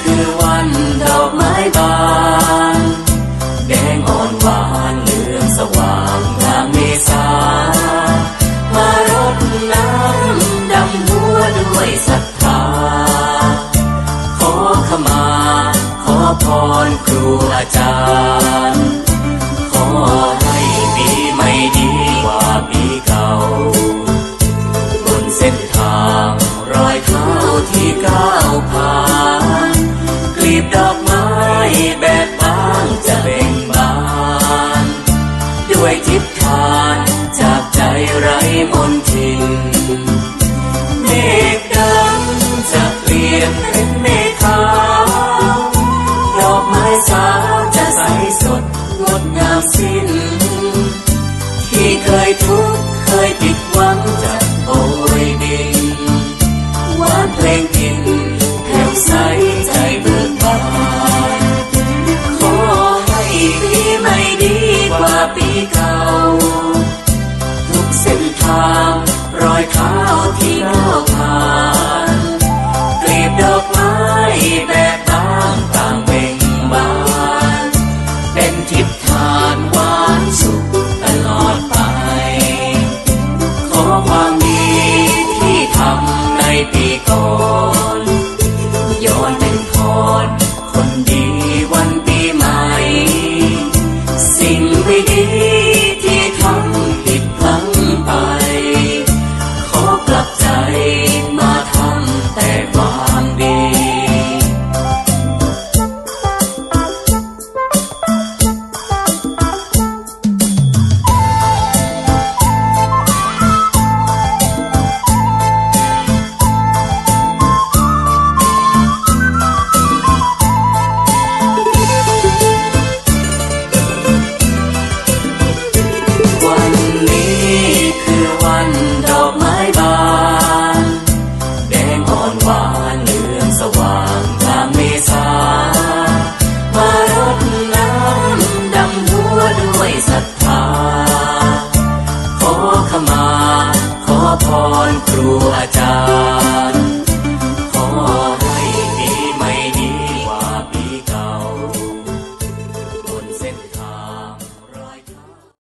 คือวันดอกไม้บาน แดงอ่อนหวานเหลืองสว่างกลางเมษามารดน้ำดำหัวด้วยศรัทธา ขอขมา ขอพรครูอาจารย์ ขอให้ปีใหม่ดีกว่าปีเก่า บนเส้นทางรอยเท้าที่ก้าวผ่าน แบบบางจะเบ่งบาน ด้วยทิพทานจากใจไร้มนทินเมฆดำจะเปลี่ยนเป็นเมฆขาวดอกไม้สาวจะใสสดงดงามสิ้น ที่เคยทุกข์เคยผิดหวังจะโอยบินหวานเพลงกิน ปีเก่า ทุกเส้นทางรอยเท้าที่ก้าวผ่านกลีบดอกไม้แบบบางต่างเบ่งบาน เป็นทิพท